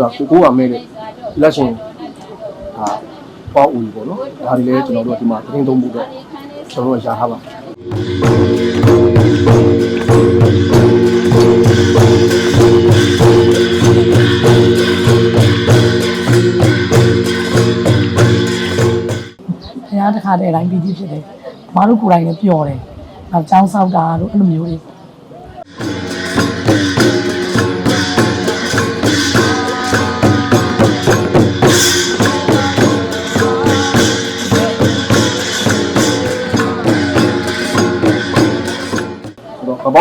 တော်တို့ကကိုကိုကမဲ့တဲ့လက်ရှင်ဟာပေါ့ဦးပေါ့နော်ဒါတွေလည်းကျွန်တော်တို့ကဒီမှာသတင်းသုံးဖို့တော့ကျွန်တော်တို့ကရှာထားပါ။ခင်ဗျားတစ်ခါတည်းတိုင်းပြီးပြီးဖြစ်တယ်။မတို့ကိုယ်တိုင်လည်းပျော်တယ်။နောက်ចောင်းဆောက်တာတို့အဲ့လိုမျိုးတွေ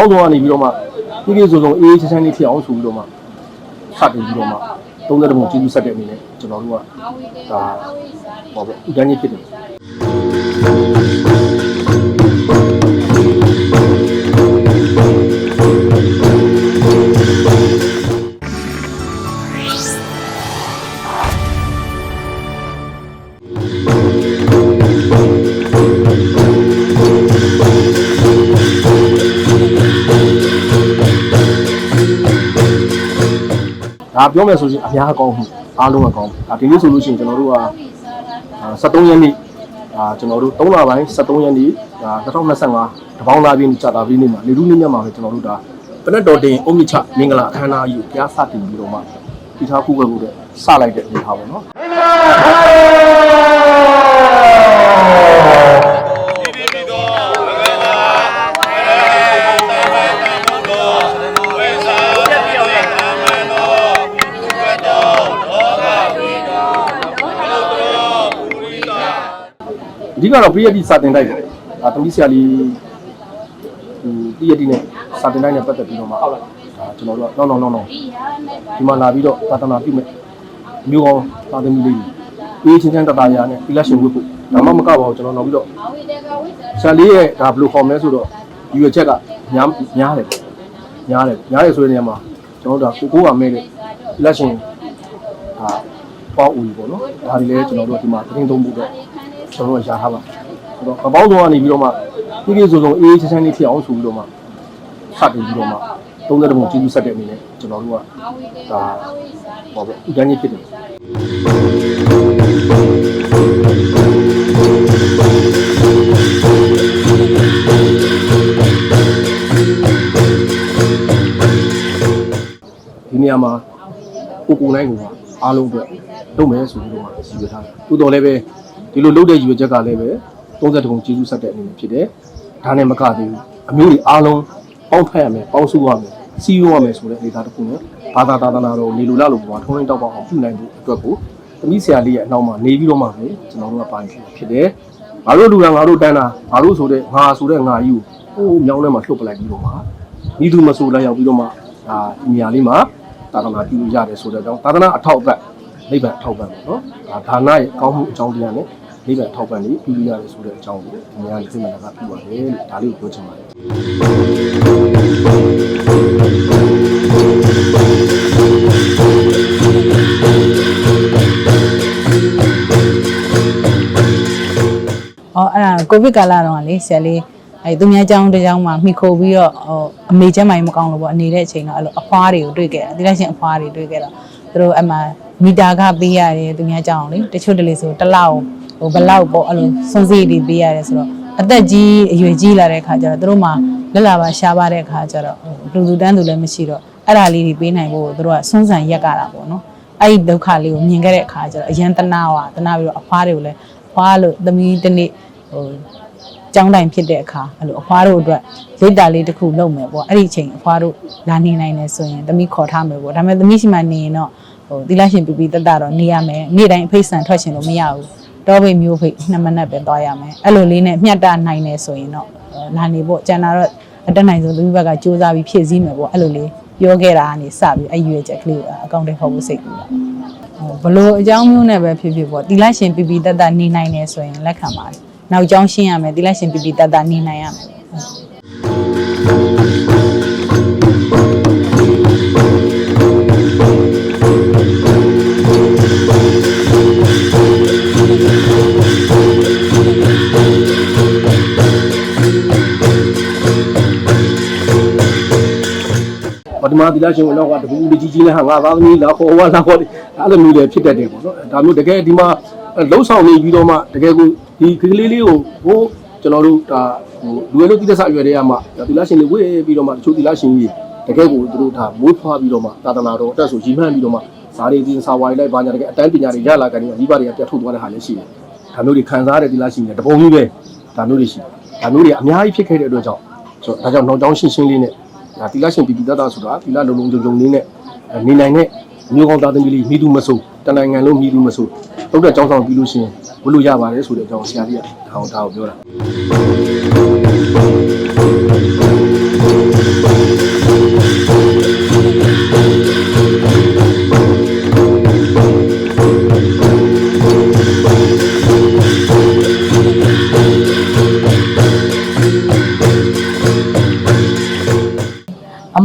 ဆိုတော့ကပောင်းတော်ကနေပြီးတော့မှပြည်ပြည်စုံစုံအေးအေးချမ်းချမ်းလေးဖြစ်အောင်ဆိုပြီးတော့မှစတင်ပြီးတော့မှသုံးသက်တပုံကျေးဇူးဆက်တဲ့အနေနဲ့ကျွန်တော်တို့ကဒါဟောပေါ့ဥဒန်းကြီးဖြစ်တယ် ဒါပြောမယ်ဆိုရင်အများအကောင်းမှုအားလုံးအကောင်းဒါဒီနေ့ဆိုလို့ရှိရင်ကျွန်တော်တို့က73ရက်နေ့အာကျွန်တော်တို့3လပိုင်း73ရက်နေ့ဒါ2025တပေါင်းသားပြင်းကြာတာပြင်းနေ့မှာလေလူနေ့ညမှာပဲကျွန်တော်တို့ဒါပနက်တော်တင်အုံမြချမင်္ဂလာအခမ်းအနားကြီးကိုကြားစတင်ပြီးတော့မှဒီထားခုပဲကိုတဲ့စလိုက်တဲ့အနေထားပါတော့ ဓိကတော့ PhD စာတင်တိုက်တယ်ဒါသမီးဆရာလေးဟို PhD နဲ့စာတင်တိုက်နဲ့ပတ်သက်ပြီးတော့မှဒါကျွန်တော်တို့ကနောက်နောက်နောက်နောက်ဒီမှာလာပြီးတော့သာသနာပြုမဲ့မျိုးအောင်သာသမီလေးတွေအေးချင်းချင်းတတရာနဲ့ဒီလက်ရှင်ဝတ်ဖို့ဒါမှမကပါဘူးကျွန်တော်နောက်ပြီးတော့ဆရာလေးရဲ့ဒါဘယ်လိုခေါ်မလဲဆိုတော့ဒီရွယ်ချက်ကညာညားတယ်ညားတယ်ညားတယ်ဆိုတဲ့နေရာမှာကျွန်တော်တို့ကကိုကိုကမဲ့တဲ့ဒီလက်ရှင်ဒါပေါ့ဦးပေါ့နော်ဒါတွေလည်းကျွန်တော်တို့ကဒီမှာသတင်းသုံးဖို့တော့ ကျွန်တော်တို့ရှာထားပါဆိုတော့ကပောင်းတော်ကနေပြီးတော့မှပြည်ပြည်စုံစုံအေးအေးချမ်းချမ်းလေးဖြစ်အောင်ဆိုပြီးတော့မှစတင်ပြီးတော့မှသုံးသက်တပုံကျေးဇူးဆက်တဲ့အနေနဲ့ကျွန်တော်တို့ကဒါဟောပေါ့ဥဒန်းကြီးဖြစ်တယ်ဒီနေရာမှာကိုကိုနိုင်ကိုကအားလုံးအတွက်လုပ်မယ်ဆိုပြီးတော့မှရည်ရွယ်ထားတယ်တိုးတော်လည်းပဲ ဒီလိုလုပ်တဲ့ရည်ရွယ်ချက်ကလည်းပဲ30တုံးကျေးဇူးဆက်တဲ့အနေနဲ့ဖြစ်တယ်။ဒါနဲ့မကသေးဘူး။အမျိုးတွေအားလုံးပေါင်းဖက်ရမယ်၊ပေါင်းစုရမယ်၊စီးရမယ်ဆိုတဲ့အနေအထားတစ်ခုနဲ့ဘာသာသာသနာတော်နေလူလာလို့ပေါ်မှာထုံးရင်းတောက်ပေါအောင်ပြုနိုင်ဖို့အတွက်ကိုသမီးဆရာလေးရဲ့အနောက်မှာနေပြီးတော့မှပဲကျွန်တော်တို့ကပိုင်းဖြစ်တယ်။ငါတို့လူကငါတို့တန်းတာငါတို့ဆိုတဲ့ငါဆိုတဲ့ငါကြီးကိုဟိုးမြောင်းထဲမှာလှုပ်ပလိုက်ပြီးတော့မှဤသူမဆိုလိုက်ရောက်ပြီးတော့မှဒါဒီနေရာလေးမှာသာသနာပြုလို့ရတယ်ဆိုတဲ့အကြောင်းသာသနာအထောက်အပံ့နိဗ္ဗာန်အထောက်အပံ့ပေါ့နော်။ဒါဒါနရဲ့ကောင်းမှုအကြောင်းတရားနဲ့ လေးပဲထောက်ပံ့နေပြီးပြီးရတယ်ဆိုတဲ့အကြောင်းကိုအများကြီးသိမှန်တာကပြပါတယ်လို့ဒါလေးကိုပြောချင်ပါတယ်အော်အဲ့ဒါကိုဗစ်ကာလတော့လေဆရာလေးအဲသူများအကြောင်းတစ်ကြောင်းမှာမိခိုးပြီးတော့ဟိုအမေကျမ်းမိုင်မကောင်းလို့ပေါ့အနေတဲ့အချိန်တော့အဲ့လိုအဖွားတွေကိုတွေ့ခဲ့တာတိရရှင်အဖွားတွေတွေ့ခဲ့တော့သူတို့အမှမီတာကပေးရတယ်သူများအကြောင်းလေတချို့တလေဆိုတစ်လောက် ဟိုဘလောက်ပေါ့အဲ့လိုစွန်စီတွေပေးရတယ်ဆိုတော့အသက်ကြီးအရွယ်ကြီးလာတဲ့အခါကျတော့သူတို့မှလက်လာပါရှားပါတဲ့အခါကျတော့ဟိုလူလူတန်းသူလည်းမရှိတော့အဲ့ဒါလေးတွေပေးနိုင်ဖို့သူတို့ကစွန့်ဆန်ရက်ကြတာပေါ့နော်။အဲ့ဒီဒုက္ခလေးကိုမြင်ခဲ့တဲ့အခါကျတော့အယံတနာဝါတနာပြီးတော့အဖွားတွေကိုလည်းဖွားလို့သမီးတစ်နေ့ဟိုကျောင်းတိုင်ဖြစ်တဲ့အခါအဲ့လိုအဖွားတို့အတွက်လိပ်တာလေးတစ်ခုလုပ်မယ်ပေါ့အဲ့ဒီအချိန်အဖွားတို့လာနေနိုင်တယ်ဆိုရင်သမီးခေါ်ထားမယ်ပေါ့ဒါပေမဲ့သမီးရှိမှနေရင်တော့ဟိုသီလရှင်ပြပြတတ်တာတော့နေရမယ်နေ့တိုင်းအဖိတ်ဆန်ထွက်ရှင်လို့မရဘူး တောပိတ်မျိုးဖိတ်နှစ်မနက်ပဲသွားရမယ်အဲ့လိုလေးနဲ့မျှတနိုင်တယ်ဆိုရင်တော့လာနေပေါ့ကျန်တာတော့အတက်နိုင်ဆုံးသမီးဘက်ကစူးစမ်းပြီးဖြည့်ဆည်းမယ်ပေါ့အဲ့လိုလေးပြောခဲ့တာကနေစပြီးအရွယ်ချက်ကလေးအကောင့်တွေဖောက်ဖို့စိတ်ကူတာဘလို့အကြောင်းမျိုးနဲ့ပဲဖြစ်ဖြစ်ပေါ့သီလရှင်ပြပြတတ်တာနေနိုင်တယ်ဆိုရင်လက်ခံပါတယ်နောက်ကြောင်းရှင်းရမယ်သီလရှင်ပြပြတတ်တာနေနိုင်ရမယ် မသီလရှင်ဝင်တော့ကတကူလူကြီးကြီးနဲ့ဟာငါသားသမီးလာခေါ်ဝါလာခေါ်တယ်အဲ့လိုမျိုးတွေဖြစ်တတ်တယ်ပေါ့နော်ဒါမျိုးတကယ်ဒီမှာလှုပ်ဆောင်နေပြီးတော့မှတကယ်ကိုဒီကလေးလေးကိုဟိုကျွန်တော်တို့ဒါဟိုလူရလို့တိသက်ဆရွယ်တွေကမှသီလရှင်တွေဝေးပြီးတော့မှတချို့သီလရှင်ကြီးတကယ်ကိုသူတို့ဒါမွေးဖွားပြီးတော့မှသာသနာတော်အတက်ဆိုကြီးမှန်းပြီးတော့မှဇာတိဒီစာဝါရီလိုက်ဘာညာတကယ်အတန်းပညာတွေရလာကြတယ်ဒီပါတွေကပြတ်ထုတ်သွားတဲ့ဟာလည်းရှိတယ်ဒါမျိုးတွေခံစားရတဲ့သီလရှင်တွေတပုံကြီးပဲဒါမျိုးတွေရှိတယ်ဒါမျိုးတွေအများကြီးဖြစ်ခဲ့တဲ့အတွက်ကြောင့်ဆိုတော့ဒါကြောင့်နောက်ကျောင်းရှင်းရှင်းလေးနဲ့ ဒါသီလရှင်ပြည်ပြည်သားသားဆိုတာသီလလုံးလုံးကြုံကြုံလေးနဲ့နေနိုင်တဲ့မျိုးကောင်းသားသမီးလေးမိသူမဆိုးတနိုင်ငံလုံးမိသူမဆိုးတုတ်တဲ့ကျောင်းဆောင်ပြီးလို့ရှိရင်ဝလို့ရပါတယ်ဆိုတဲ့အကြောင်းဆရာကြီးကဒါကိုဒါကိုပြောတာ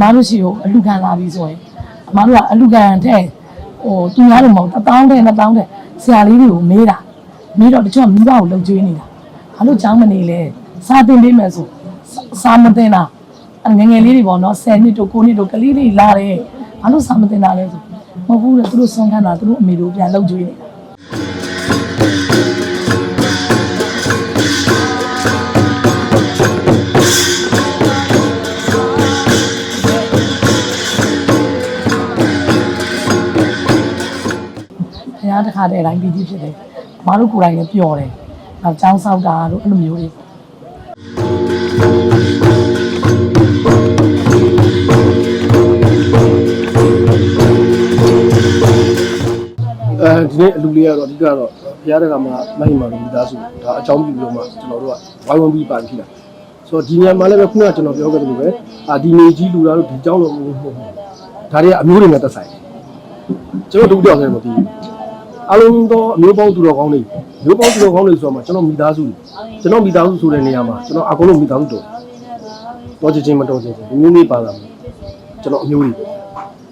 မားတို့ရှိကိုအလူခံလာပြီဆိုရင်အမားတို့ကအလူခံတဲ့ဟိုသူများတို့မဟုတ်တစ်တောင်းတဲ့နှစ်တောင်းတဲ့ဆရာလေးတွေကိုမေးတာမေးတော့တချို့ကမိဘကိုလှုပ်ကြွေးနေတာဘာလို့ကြောင်းမနေလဲစာတင်ပေးမယ်ဆိုစာမတင်တာအငယ်ငယ်လေးတွေပေါ့နော်10နှစ်တို့9နှစ်တို့ကလေးလေးလာတယ်ဘာလို့စာမတင်တာလဲဆိုမဟုတ်ဘူးလေသူတို့ဆုံးခန်းတာသူတို့အမေတို့ပြန်လှုပ်ကြွေးနေတာ ရားတစ်ခါတည်းအတိုင်းပြီးပြီးဖြစ်တယ်။မတို့ကိုယ်တိုင်လည်းပျော်တယ်။နောက်ចောင်းဆောက်တာတို့အဲ့လိုမျိုးတွေအဲဒီနေ့အလူလေးကတော့အဓိကတော့ဘုရားတက္ကမမိုက်မှာလူသားစုဒါအကြောင်းပြုပြီးတော့မှကျွန်တော်တို့ကဝိုင်းဝန်းပြီးပါဖြစ်လာဆိုတော့ဒီညမှာလည်းပဲခုနကကျွန်တော်ပြောခဲ့သလိုပဲအာဒီနေကြီးလူသားတို့ဒီကြောင်းလို့မဟုတ်ဘူးဒါတွေကအမျိုးတွေနဲ့သက်ဆိုင်တယ်ကျွန်တော်တို့တော့လည်းမသိဘူး အလုံးသောအမျိုးပေါင်းသူတော်ကောင်းတွေမျိုးပေါင်းသူတော်ကောင်းတွေဆိုတော့မှကျွန်တော်မိသားစုကျွန်တော်မိသားစုဆိုတဲ့နေရာမှာကျွန်တော်အကုန်လုံးမိသားစုတော်တော်ချင်ချင်းမတော်ချင်ချင်းဒီမျိုးလေးပါလာမယ်ကျွန်တော်အမျိုးတွေ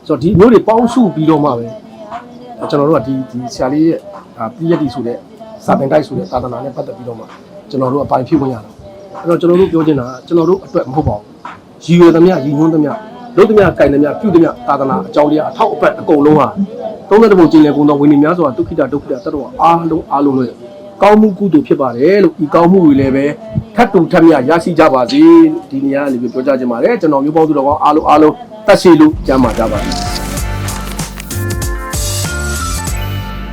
ဆိုတော့ဒီအမျိုးတွေပေါင်းစုပြီးတော့မှပဲကျွန်တော်တို့ကဒီဒီဆရာလေးရဲ့ဒါပြည်ရည်ဆိုတဲ့စာပင်တိုက်ဆိုတဲ့သာသနာနဲ့ပတ်သက်ပြီးတော့မှကျွန်တော်တို့အပိုင်ဖြစ်ဝင်ရတာအဲ့တော့ကျွန်တော်တို့ပြောချင်တာကကျွန်တော်တို့အတွက်မဟုတ်ပါဘူးရည်ရွယ်သမျှရည်ညွှန်းသမျှ လုပ်သမျှကင်သမျှပြုသမျှသာသနာအကြောင်းတရားအထောက်အပံ့အကုန်လုံးဟာသုံးတဲ့တပုံကျင်းလေကုန်တော်ဝင်နေများစွာဒုက္ခိတဒုက္ခိတတတ္တဝအားလုံးအားလုံးလည်းကောင်းမှုကုသိုလ်ဖြစ်ပါတယ်လို့ဒီကောင်းမှုတွေလည်းပဲထပ်တူထပ်မြရရှိကြပါစေဒီနေရာကနေပြောကြားချင်ပါတယ်ကျွန်တော်မျိုးပေါင်းသူတော်ကောင်းအားလုံးအားလုံးတက်ရှိလို့ကြမ်းပါကြပါစေ